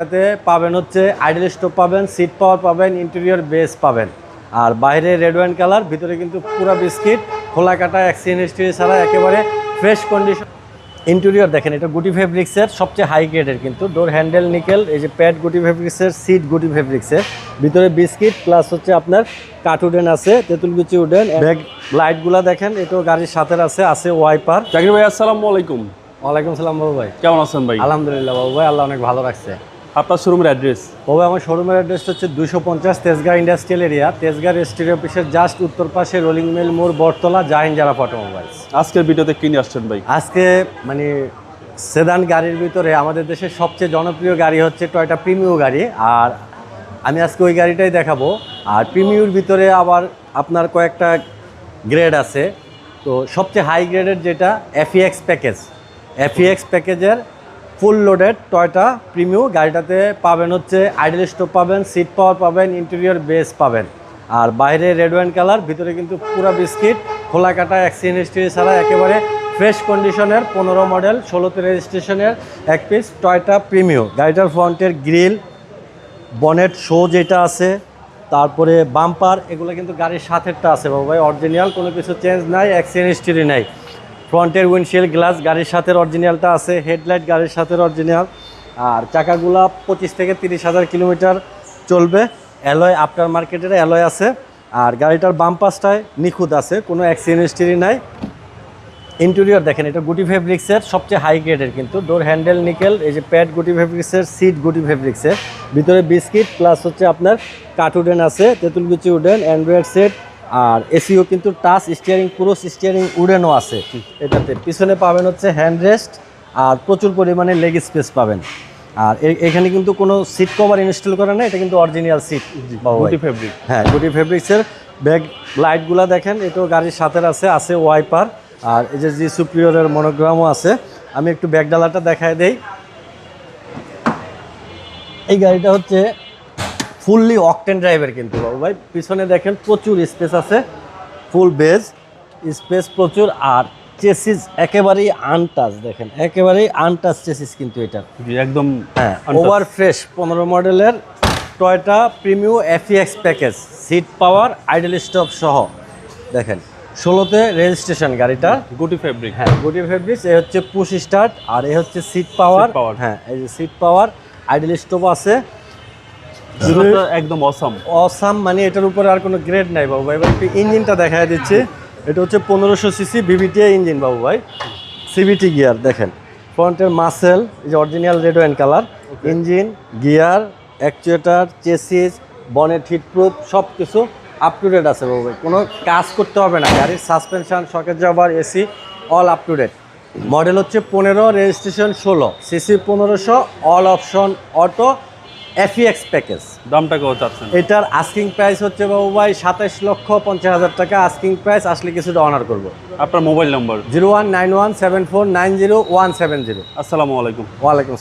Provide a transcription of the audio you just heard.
এটাতে পাবেন হচ্ছে আইডেল স্টোভ পাবেন সিট পাওয়ার পাবেন ইন্টেরিয়র বেস পাবেন। আর বাইরে রেড ওয়াইন কালার ভিতরে কিন্তু পুরো বিস্কিট খোলা কাটা অ্যাক্সিডেন্ট হিস্ট্রি ছাড়া একেবারে ফ্রেশ কন্ডিশন ইন্টেরিয়র দেখেন এটা গুটি ফেব্রিক্সের সবচেয়ে হাই গ্রেডের কিন্তু। ডোর হ্যান্ডেল নিকেল এই যে প্যাড গুটি ফেব্রিক্সের সিট গুটি ফেব্রিক্সের ভিতরে বিস্কিট প্লাস হচ্ছে আপনার কাঠ উডেন আছে তেঁতুলকুচি উডেন ব্যাগ লাইটগুলা দেখেন এটাও গাড়ির সাথে আছে আছে ওয়াইপার জাকির ভাই আসসালামু আলাইকুম। ওয়ালাইকুম সালাম বাবু ভাই। কেমন আছেন ভাই? আলহামদুলিল্লাহ বাবু ভাই আল্লাহ অনেক ভালো রাখছে। আপনার শোরুমের অ্যাড্রেস বাবু আমার শোরুমের অ্যাড্রেস হচ্ছে দুশো পঞ্চাশ Tejgaon industrial area Tejgaon registry অফিসের জাস্ট উত্তর পাশে রোলিং মিল মোড় বটতলা জাহিন জারা অটোমোবাইলস আজকের ভিডিওতে কিনে আসছেন ভাই? আজকে মানে সেদান গাড়ির ভিতরে আমাদের দেশের সবচেয়ে জনপ্রিয় গাড়ি হচ্ছে টয়টা প্রিমিও গাড়ি আর আমি আজকে ওই গাড়িটাই দেখাবো। আর প্রিমিওর ভিতরে আবার আপনার কয়েকটা গ্রেড আছে। তো সবচেয়ে হাই গ্রেডের যেটা এফিএক্স প্যাকেজ এফিএক্স প্যাকেজের ফুল লোডেড টয়টা প্রিমিও, গাড়িটাতে পাবেন হচ্ছে আইডল স্টোভ পাবেন, সিট পাওয়ার পাবেন ইন্টেরিয়র বেস পাবেন। আর বাইরে রেড ওয়াইন কালার ভিতরে কিন্তু পুরো বিস্কিট, খোলা কাটা অ্যাক্সিডেন্ট হিস্ট্রি ছাড়া একেবারে ফ্রেশ কন্ডিশনের পনেরো মডেল ষোলোতে রেজিস্ট্রেশনের এক পিস টয়টা প্রিমিও। গাড়িটার ফ্রন্টের গ্রিল বনেট শো যেটা আছে, তারপরে বাম্পার এগুলো কিন্তু গাড়ির সাথেরটা আছে বাবু ভাই অরিজিনাল কোনো কিছু চেঞ্জ নাই অ্যাক্সিডেন্ট হিস্ট্রি নাই। ফ্রন্টের উইন্ডশিল্ড, গ্লাস, গাড়ির সাথে অরিজিনালটা আছে, হেডলাইট, গাড়ির সাথে অরিজিনাল আর চাকাগুলা পঁচিশ থেকে তিরিশ হাজার কিলোমিটার চলবে। অ্যালয় আফটার মার্কেটের অ্যালয় আছে। আর গাড়িটার বাম্পাসটায় নিখুঁত আছে, কোনো অ্যাক্সিডেন্ট হিস্ট্রি নাই। ইন্টেরিয়র দেখেন, এটা গুটি ফেব্রিক্সের সবচেয়ে হাই গ্রেডের কিন্তু। ডোর হ্যান্ডেল নিকেল এই যে প্যাড গুটি ফেব্রিক্সের সিট গুটি ফেব্রিক্সের ভিতরে বিস্কিট প্লাস হচ্ছে আপনার কাঠ উডেন আছে তেঁতুলকুচি উডেন অ্যান্ড্রয়েড সেট আর এসিও কিন্তু টাচ স্টিয়ারিং পুরো স্টিয়ারিং উডেনও আছে। এটাতে পিছনে পাবেন হচ্ছে হ্যান্ড রেস্ট আর প্রচুর পরিমাণে লেগ স্পেস পাবেন। আর এখানে কিন্তু কোনো সিট কভার ইনস্টল করা না এটা কিন্তু অরিজিনাল সিট গুটি ফেব্রিক হ্যাঁ গুটি ফেব্রিক্সের ব্যাগ লাইটগুলো দেখেন এটাও গাড়ির সাথে আছে আছে ওয়াইপার আর এই যে জি সুপ্রিয়রের মনোগ্রামও আছে আমি একটু ব্যাগ ডালাটা দেখায় দেই। এই গাড়িটা হচ্ছে ফুললি অকটেন ড্রাইভের কিন্তু বাবু ভাই। পিছনে দেখেন প্রচুর স্পেস আছে ফুল বেজ স্পেস প্রচুর আর চেসিস একেবারেই আনটাচ দেখেন একেবারেই আনটাচ চেসিস কিন্তু এটা। একদম হ্যাঁ। ওভার ফ্রেশ পনেরো মডেলের Toyota Premio F EX package seat power idle stop সহ। দেখেন ষোলোতে রেজিস্ট্রেশন গাড়িটা। গুটি ফেব্রিক হ্যাঁ গুটি ফেব্রিক্স এ হচ্ছে পুশ স্টার্ট আর এ হচ্ছে সিট পাওয়ার। হ্যাঁ এই যে সিট পাওয়ার আইডল স্টপ আছে। একদম অসাম অসাম মানে এটার উপরে আর কোনো গ্রেড নাই বাবু ভাই। এবার একটু ইঞ্জিনটা দেখা দিচ্ছে। এটা হচ্ছে পনেরোশো সিসি বিবিটিআই ইঞ্জিন বাবু ভাই। সিবিটি গিয়ার দেখেন। ফ্রন্টের মাসেল যে original red wine colour engine gear actuator chassis bonnet heatproof সব কিছু আপ টু ডেট আছে বাবু ভাই। কোনো কাজ করতে হবে না। গাড়ির suspension socket জাবার AC all up to date model হচ্ছে পনেরো রেজিস্ট্রেশন ষোলো। সিসি পনেরোশো all option auto F EX package দামটা কত চাচ্ছেন? এটার আস্কিং প্রাইস হচ্ছে বাবু ভাই সাতাইশ লক্ষ পঞ্চাশ হাজার টাকা। আস্কিং প্রাইস আসলে কিছুটা অনার করব। আপনার মোবাইল নম্বর zero one nine one seven four nine zero one seven zero. আসসালামু আলাইকুম। ওয়ালাইকুম